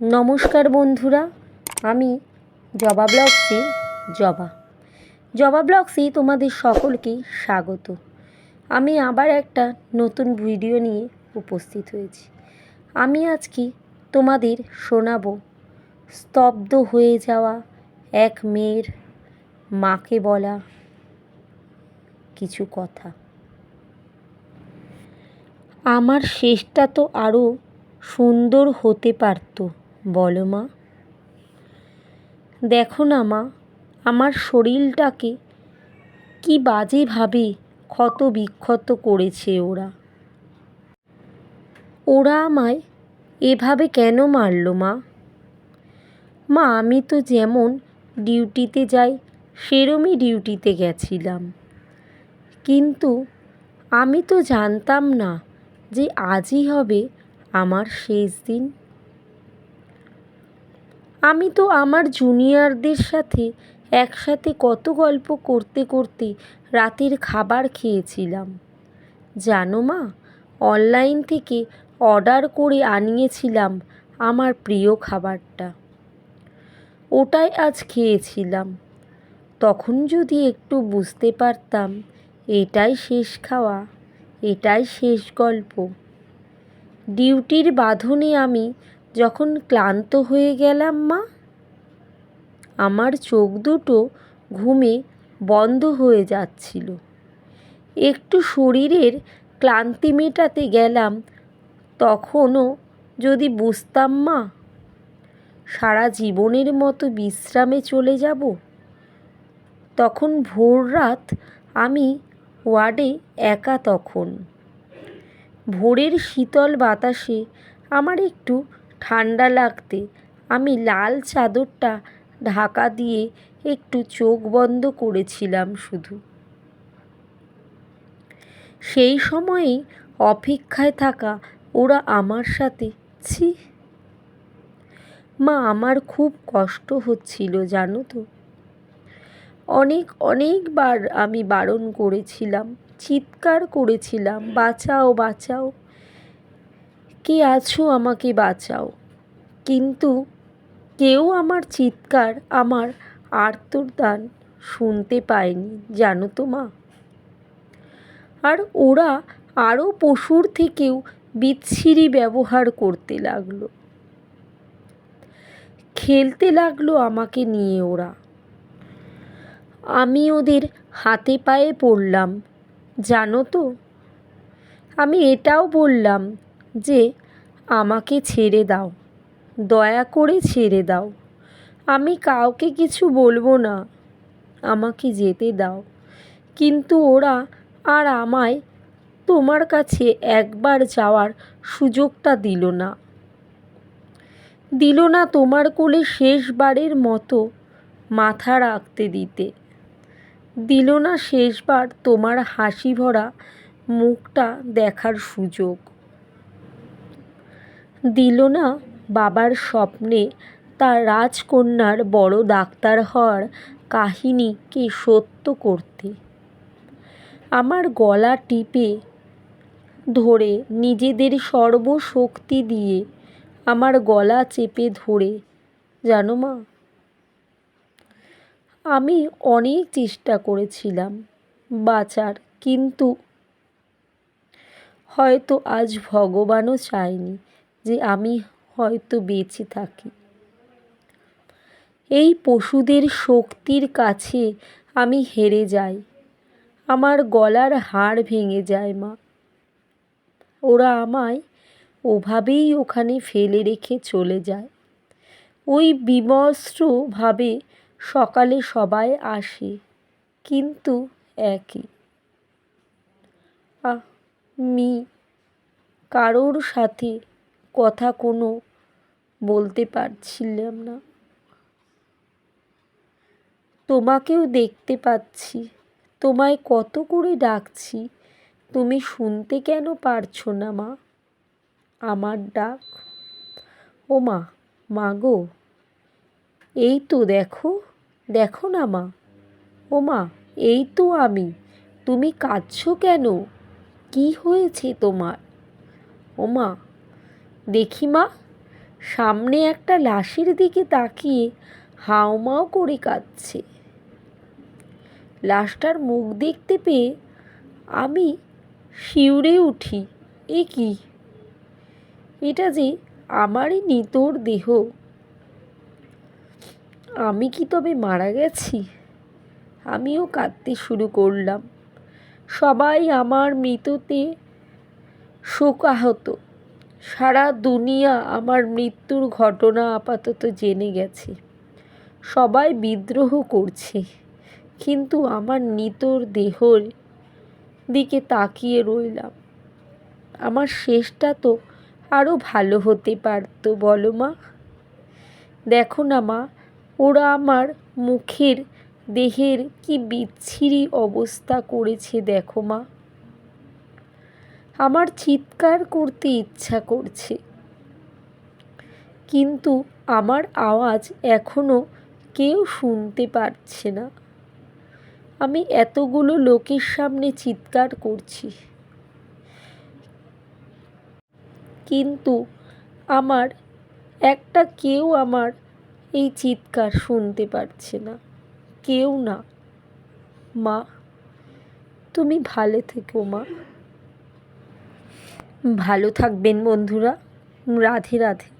নমস্কার বন্ধুরা, আমি জবা ব্লগসে জবা। জবা ব্লগসে তোমাদের সকলকে স্বাগত। আমি আবার একটা নতুন ভিডিও নিয়ে উপস্থিত হয়েছি। আমি আজকে তোমাদের শোনাবো, স্তব্ধ হয়ে যাওয়া এক মেয়ের মাকে বলা কিছু কথা। আমার শেষটা তো আরও সুন্দর হতে পারতো। বলো মা। দেখো না মা, আমার শরীরটাকে কি বাজেভাবে ক্ষত বিক্ষত করেছে ওরা। ওরা আমায় এভাবে কেন মারলো মা? মা, আমি তো যেমন ডিউটিতে যাই, সেরমই ডিউটিতে গেছিলাম। কিন্তু আমি তো জানতাম না যে আজই হবে আমার শেষ দিন। আমি তো আমার জুনিয়রদের সাথে একসাথে কত গল্প করতে করতে রাতের খাবার খেয়েছিলাম। জানো মা অনলাইন থেকে অর্ডার করে আনিয়েছিলাম আমার প্রিয় খাবারটা। ওটাই আজ খেয়েছিলাম। তখন যদি একটু বুঝতে পারতাম, এটাই শেষ খাওয়া, এটাই শেষ গল্প। ডিউটির বাঁধনে আমি যখন ক্লান্ত হয়ে গেলাম মা, আমার চোখ দুটো ঘুমে বন্ধ হয়ে যাচ্ছিল। একটু শরীরের ক্লান্তি মেটাতে গেলাম, তখনও যদি বুঝতাম মা, সারা জীবনের মতো বিশ্রামে চলে যাব। তখন ভোর রাত আমি ওয়ার্ডে একা তখন। ভোরের শীতল বাতাসে আমার একটু ঠান্ডা লাগতে আমি লাল চাদরটা ঢাকা দিয়ে একটু চোখ বন্ধ করেছিলাম শুধু। সেই সময়েই অপেক্ষায় থাকা ওরা আমার সাথে, ছি। মা, আমার খুব কষ্ট হচ্ছিল, জানো তো। অনেক অনেকবার আমি বারণ করেছিলাম, চিৎকার করেছিলাম, বাঁচাও বাঁচাও। কে আছো আমাকে বাঁচাও। কিন্তু কেউ আমার চিৎকার, আমার আর্তদান শুনতে পায়নি, জানো তো মা। আর ওরা আরও পশুর থেকেও বিচ্ছিরি ব্যবহার করতে লাগল। খেলতে লাগল আমাকে নিয়ে ওরা। আমি ওদের হাতে পায়ে পড়লাম, জানো তো। আমি এটাও বললাম যে আমাকে ছেড়ে দাও, দয়া করে ছেড়ে দাও। আমি কাউকে কিছু বলব না, আমাকে যেতে দাও। কিন্তু ওরা আর আমায় তোমার কাছে একবার যাওয়ার সুযোগটা দিল না। দিল না তোমার কোলে শেষবারের মতো মাথা রাখতে দিতে। দিল না শেষবার তোমার হাসি ভরা মুখটা দেখার সুযোগ। দিল না বাবার স্বপ্নে। তার রাজকন্যার বড় ডাক্তার হওয়ার কাহিনীকে সত্য করতে? আমার গলা টিপে ধরে নিজেদের সর্বশক্তি দিয়ে আমার গলা চেপে ধরে। জানো মা, আমি অনেক চেষ্টা করেছিলাম বাঁচার, কিন্তু হয়তো আজ ভগবানও চায়নি। যে আমি হয়তো বেঁচে থাকি। এই পশুদের শক্তির কাছে আমি হেরে যাই। আমার গলার হাড় ভেঙে যায় মা। ওরা আমায় ওভাবেই ওখানে ফেলে রেখে চলে যায়। ওই বিমস্ত্রভাবে সকালে সবাই আসে, কিন্তু একই আমি কারোর সাথে কথা কোনো বলতে পারছিলাম না। তোমাকেও দেখতে পাচ্ছি। তোমায় কত করে ডাকছি। তুমি শুনতে কেন পারছ না, মা? আমার ডাক। ও মা মা গো। এই তো দেখো দেখো না, মা। ও মা, এই তো আমি। তুমি কাঁদছো কেন? কি হয়েছে তোমার? ও মা দেখি মা, সামনে একটা লাশের দিকে তাকিয়ে হাওমাও করে কাঁদছে। লাশটার মুখ দেখতে পেয়ে আমি শিউরে উঠি, এ কি? এটা যে আমারই নিতর দেহ। আমি কি তবে মারা গেছি? আমিও কাঁদতে শুরু করলাম। সবাই আমার মৃততে শোকাহত। সারা দুনিয়া আমার মৃত্যুর ঘটনা আপাতত জেনে গেছে। সবাই বিদ্রোহ করছে, কিন্তু আমার নিতর দেহর দিকে তাকিয়ে রইলাম। আমার শেষটা তো আরও ভালো হতে পারতো, বলো মা। দেখো না মা, ওরা আমার মুখের দেহের কি বিচ্ছিরি অবস্থা করেছে, দেখো মা। আমার চিৎকার করতে ইচ্ছা করছে। কিন্তু আমার আওয়াজ এখনও কেউ শুনতে পারছে না। আমি এতগুলো লোকের সামনে চিৎকার করছি। কিন্তু আমার, একটা কেউ আমার এই চিৎকার শুনতে পারছে না। কেউ না। মা, তুমি ভালো থেকো মা। ভালো থাকবেন বন্ধুরা। রাধে রাধে।